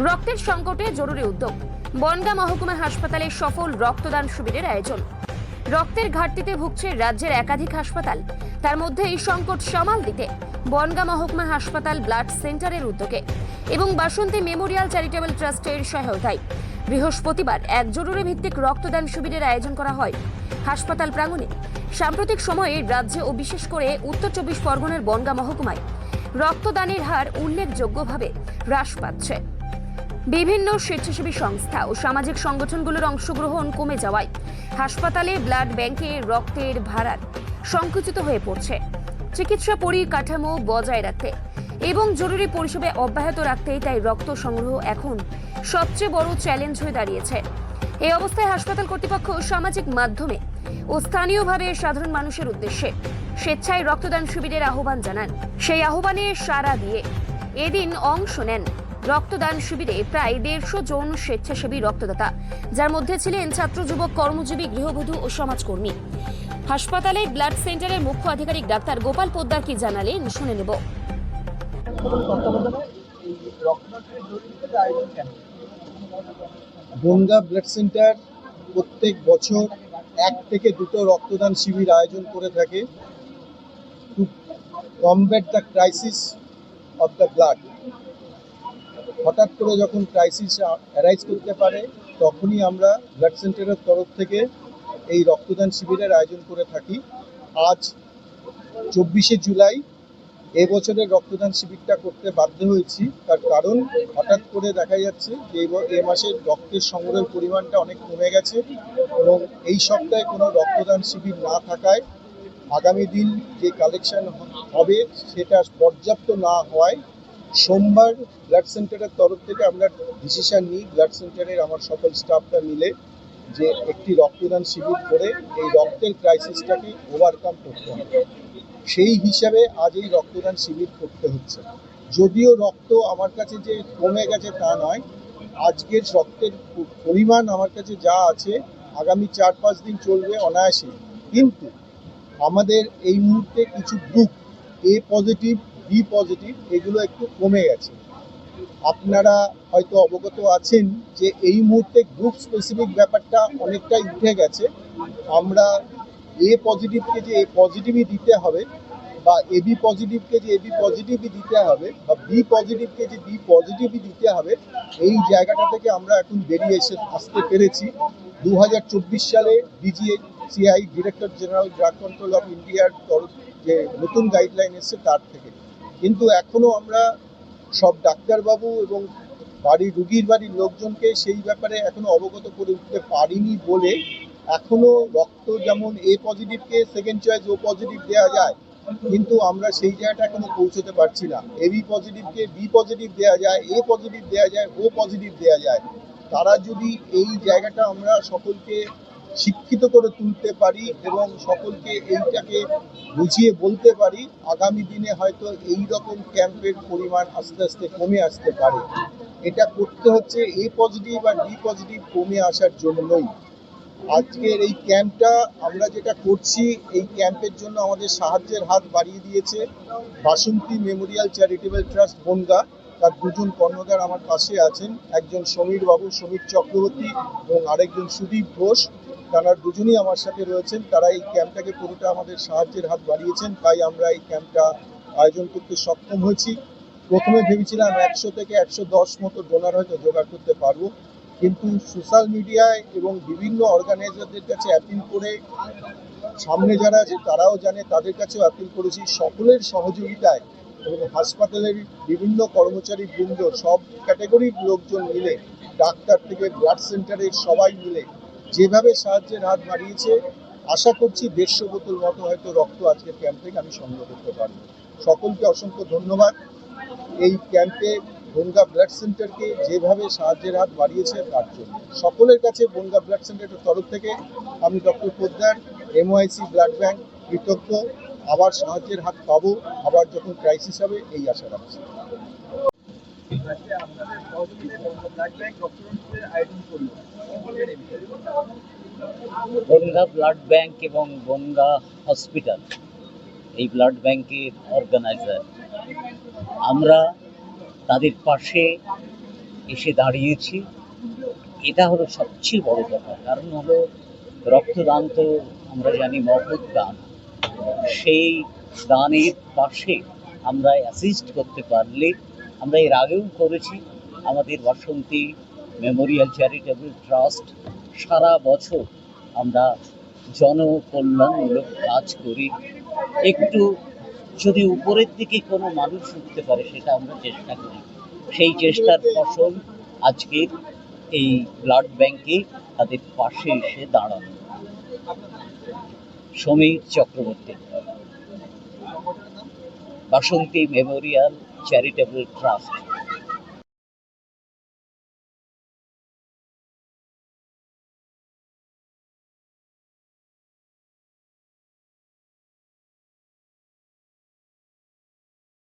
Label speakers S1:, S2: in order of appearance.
S1: রক্তের সংকটে জরুরি উদ্যোগ। বনগাঁ মহকুমা হাসপাতালে সফল রক্তদান শিবিরের আয়োজন। রক্তের ঘাটতিতে ভুগছে রাজ্যের একাধিক হাসপাতাল। তার মধ্যে এই সংকট সামাল দিতে বনগাঁ মহকুমা হাসপাতাল ব্লাড সেন্টারের উদ্যোগে এবং বাসন্তী মেমোরিয়াল চ্যারিটেবল ট্রাস্টের সহায়তায় বৃহস্পতিবার এক জরুরি ভিত্তিক রক্তদান শিবিরের আয়োজন করা হয়। হাসপাতাল প্রাঙ্গণে সাম্প্রতিক সময়ে রাজ্যে ও বিশেষ করে উত্তর চব্বিশ পরগনার বনগাঁ মহকুমায় রক্তদানের হার উল্লেখযোগ্যভাবে হ্রাস পাচ্ছে। বিভিন্ন স্বেচ্ছাসেবী সংস্থা ও সামাজিক সংগঠনগুলোর অংশগ্রহণ কমে যাওয়ায় হাসপাতালে ব্লাড ব্যাংকে রক্তের ভাড়ার সংকুচিত হয়ে পড়ছে। চিকিৎসা পরিকাঠামো বজায় রাখতে এবং জরুরি পরিষেবা অব্যাহত রাখতেই তাই রক্ত সংগ্রহ এখন সবচেয়ে বড় চ্যালেঞ্জ হয়ে দাঁড়িয়েছে। এই অবস্থায় হাসপাতাল কর্তৃপক্ষ সামাজিক মাধ্যমে ও স্থানীয়ভাবে সাধারণ মানুষের উদ্দেশ্যে স্বেচ্ছায় রক্তদান শিবিরের আহ্বান জানান। সেই আহ্বানে সাড়া দিয়ে এদিন অংশ নেন রক্তদান শিবিরে প্রায় দেড়শো জন স্বেচ্ছাসেবী রক্তদাতা, যার মধ্যে ছিলেন ছাত্র, যুবক, কর্মজীবী, গৃহবধূ ও সমাজকর্মী। হাসপাতালে ব্লাড সেন্টারের মুখ্য আধিকারিক ডাক্তার গোপাল পোদ্দার কি জানালেন, শুনে নেব।
S2: বনগা ব্লাড সেন্টার প্রত্যেক বছর এক থেকে দুটো রক্তদান শিবির আয়োজন করে থাকে। To combat the crisis of the blood. হঠাৎ করে যখন ক্রাইসিস অ্যারাইজ করতে পারে, তখনই আমরা ব্লাড সেন্টারের তরফ থেকে এই রক্তদান শিবিরের আয়োজন করে থাকি। আজ চব্বিশে জুলাই এবছরের রক্তদান শিবিরটা করতে বাধ্য হয়েছি। তার কারণ হঠাৎ করে দেখা যাচ্ছে যে এ মাসের রক্তের সংগ্রহের পরিমাণটা অনেক কমে গেছে এবং এই সপ্তাহে কোনো রক্তদান শিবির না থাকায় আগামী দিন যে কালেকশন হবে সেটা পর্যাপ্ত না হওয়ায় সোমবার ব্লাড সেন্টারের তরফ থেকে আমরা ডিসিশন নিই, ব্লাড সেন্টারের আমার সকল স্টাফরা মিলে যে একটি রক্তদান শিবির করে এই রক্তের ক্রাইসিসটাকে ওভারকাম করতে হবে। সেই হিসাবে আজ এই রক্তদান শিবির করতে হচ্ছে। যদিও রক্ত আমার কাছে যে কমে গেছে তা নয়, আজকের রক্তের পরিমাণ আমার কাছে যা আছে, আগামী চার পাঁচ দিন চলবে অনায়াসে কিন্তু আমাদের এই মুহূর্তে কিছু group A positive B positive, এগুলো একটু কমে গেছে। আপনারা হয়তো অবগত আছেন যে এই মুহূর্তে গ্রুপ স্পেসিফিক ব্যাপারটা অনেকটাই উঠে গেছে। আমরা এ পজিটিভকে যে এ পজিটিভই দিতে হবে বা এবি পজিটিভকে যে এবি পজিটিভই দিতে হবে বা বি পজিটিভকে যে বি পজিটিভই দিতে হবে, এই জায়গাটা থেকে আমরা এখন বেরিয়ে এসে আসতে পেরেছি। দু হাজার চব্বিশ সালে DGACI director general drug control of ইন্ডিয়ার তরফ যে নতুন গাইডলাইন এসছে তার থেকে। কিন্তু এখনও আমরা সব ডাক্তারবাবু এবং বাড়ির রুগীর বাড়ির লোকজনকে সেই ব্যাপারে এখনও অবগত করে উঠতে পারিনি বলে এখনও রক্ত যেমন এ পজিটিভকে সেকেন্ড চয়েস ও পজিটিভ দেওয়া যায়, কিন্তু আমরা সেই জায়গাটা এখনও পৌঁছতে পারছি না। এবি পজিটিভকে বি পজিটিভ দেওয়া যায় এ পজিটিভ দেওয়া যায় ও পজিটিভ দেওয়া যায়। তারা যদি এই জায়গাটা আমরা সকলকে শিক্ষিত করে তুলতে পারি এবং সকলকে এইটাকে বুঝিয়ে বলতে পারি, আগামী দিনে হয়তো এই রকম ক্যাম্পের পরিমাণ আস্তে আস্তে কমে আসতে পারে। এটা করতে হচ্ছে এ পজিটিভ আর বি পজিটিভ কমে আসার জন্যই। আজকের এই ক্যাম্পটা আমরা যেটা করছি, এই ক্যাম্পের জন্য আমাদের সাহায্যের হাত বাড়িয়ে দিয়েছে Basanti memorial charitable trust Bangaon. তার দুজন কর্ণধার আমার পাশে আছেন। একজন সমীর বাবু সমীর চক্রবর্তী এবং আরেকজন সুদীপ ঘোষ। তারা দুজনই আমার সাথে রয়েছেন। তারা এই ক্যাম্পটাকে পুরোটা আমাদের সাহায্যের হাত বাড়িয়েছেন। তাই আমরা এই ক্যাম্পটা আয়োজন করতে সক্ষম হয়েছি। প্রথমে ভেবেছিলাম একশো থেকে একশো দশ মতো ডোনার হয়তো জোগাড় করতে পারব। কিন্তু সোশ্যাল মিডিয়ায় এবং বিভিন্ন অর্গানাইজারদের কাছে অ্যাপিল করে সামনে যারা আছে তারাও জানে, তাদের কাছেও অ্যাপিল করেছি। সকলের সহযোগিতায় এবং হাসপাতালের বিভিন্ন কর্মচারী বৃন্দ, সব ক্যাটাগরির লোকজন মিলে, ডাক্তার থেকে ব্লাড সেন্টারের সবাই মিলে যেভাবে সাহায্যের হাত বাড়িয়েছে, আশা করছি দেড়শো বোতল মতো হয়তো রক্ত আজকের ক্যাম্প থেকে আমি সংগ্রহ করতে পারব। সকলকে অসংখ্য ধন্যবাদ। এই ক্যাম্পে বনগা ব্লাড সেন্টারকে যেভাবে সাহায্যের হাত বাড়িয়েছে, তার জন্য। সকলের কাছে বনগা ব্লাড সেন্টারের তরফ থেকে আমি doctor Poddar MOIC blood bank, কৃতজ্ঞ। আবার সাহায্যের হাত পাবো, আবার যখন ক্রাইসিস হবে, এই আশা রাখছি।
S3: বনগা ব্লাড ব্যাংক এবং বনগা হসপিটাল, এই ব্লাড ব্যাংকের অর্গানাইজার। আমরা তাদের পাশে এসে দাঁড়িয়েছি। এটা হলো সবচেয়ে বড় কথা। কারণ হলো রক্তদান তো আমরা জানি মহৎ দান। সেই দানের পাশে আমরা অ্যাসিস্ট করতে পারলে আমরা এর আগেও করেছি। আমাদের বাসন্তী মেমোরিয়াল চ্যারিটেবল ট্রাস্ট সারা বছর আমরা জনকল্যাণমূলক কাজ করি। একটু যদি উপরের দিকে কোনো মানুষ উঠতে পারে, সেটা আমরা চেষ্টা করি। সেই চেষ্টার ফসল আজকের এই ব্লাড ব্যাংকে তাদের পাশে এসে দাঁড়ানো Samir Chakraborty. Basanti memorial charitable trust.